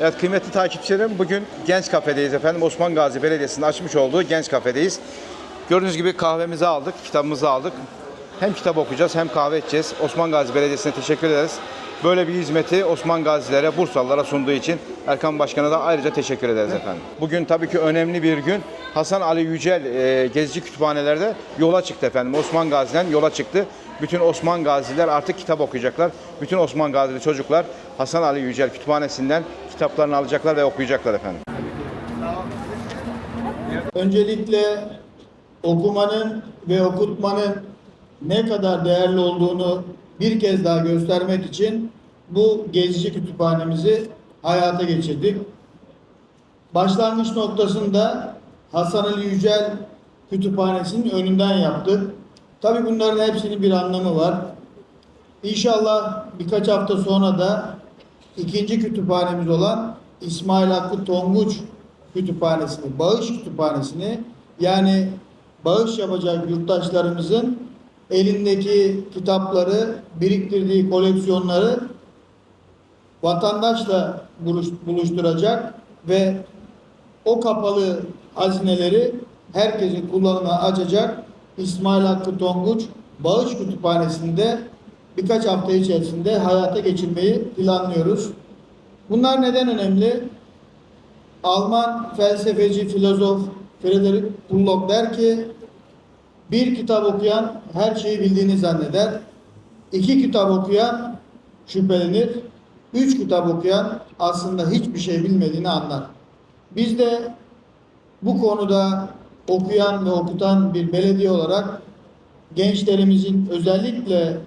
Evet kıymetli takipçilerim bugün Genç Kafe'deyiz efendim. Osman Gazi Belediyesi'nin açmış olduğu Genç Kafe'deyiz. Gördüğünüz gibi kahvemizi aldık, kitabımızı aldık. Hem kitap okuyacağız hem kahve içeceğiz. Osman Gazi Belediyesi'ne teşekkür ederiz. Böyle bir hizmeti Osman Gazilere, Bursalılara sunduğu için Erkan Başkan'a da ayrıca teşekkür ederiz efendim. Bugün tabii ki önemli bir gün. Hasan Ali Yücel e, gezici kütüphanelerde yola çıktı efendim. Osman Gazi'den yola çıktı. Bütün Osman Gaziler artık kitap okuyacaklar. Bütün Osman Gazili çocuklar Hasan Ali Yücel Kütüphanesi'nden kitaplarını alacaklar ve okuyacaklar efendim. Öncelikle okumanın ve okutmanın ne kadar değerli olduğunu bir kez daha göstermek için bu gezici kütüphanemizi hayata geçirdik. Başlangıç noktasında Hasan Ali Yücel Kütüphanesi'nin önünden yaptık. Tabii bunların hepsinin bir anlamı var. İnşallah birkaç hafta sonra da ikinci kütüphanemiz olan İsmail Hakkı Tonguç Kütüphanesi'ni, bağış kütüphanesini yani bağış yapacak yurttaşlarımızın elindeki kitapları, biriktirdiği koleksiyonları vatandaşla buluş- buluşturacak ve o kapalı hazineleri herkesin kullanımına açacak İsmail Hakkı Tonguç Bağış Kütüphanesi'nde birkaç hafta içerisinde hayata geçirmeyi planlıyoruz. Bunlar neden önemli? Alman felsefeci, filozof Friedrich Bullock der ki bir kitap okuyan her şeyi bildiğini zanneder. İki kitap okuyan şüphelenir. Üç kitap okuyan aslında hiçbir şey bilmediğini anlar. Biz de bu konuda okuyan ve okutan bir belediye olarak gençlerimizin özellikle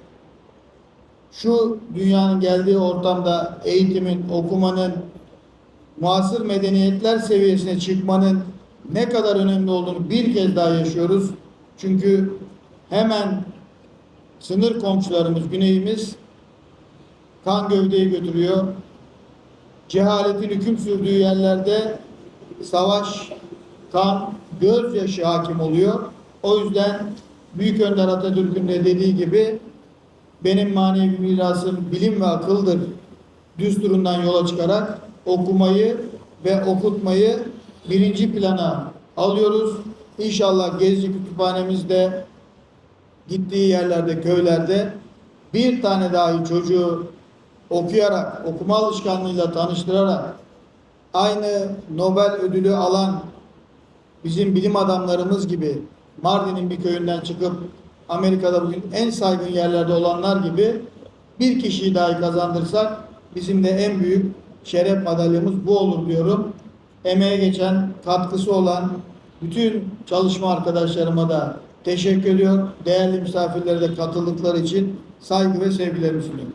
şu dünyanın geldiği ortamda eğitimin, okumanın, muasır medeniyetler seviyesine çıkmanın ne kadar önemli olduğunu bir kez daha yaşıyoruz. Çünkü hemen sınır komşularımız, güneyimiz kan gövdeyi götürüyor. Cehaletin hüküm sürdüğü yerlerde savaş, kan, gözyaşı hakim oluyor. O yüzden Büyük Önder Atatürk'ün de dediği gibi benim manevi mirasım bilim ve akıldır düsturundan yola çıkarak okumayı ve okutmayı birinci plana alıyoruz. İnşallah Gezi Kütüphanemizde gittiği yerlerde, köylerde bir tane dahi çocuğu okuyarak, okuma alışkanlığıyla tanıştırarak aynı Nobel ödülü alan bizim bilim adamlarımız gibi Mardin'in bir köyünden çıkıp Amerika'da bugün en saygın yerlerde olanlar gibi bir kişiyi dahi kazandırsak bizim de en büyük şeref madalyamız bu olur diyorum. Emeğe geçen, katkısı olan bütün çalışma arkadaşlarıma da teşekkür ediyor. Değerli misafirlere de katıldıkları için saygı ve sevgilerimi sunuyorum.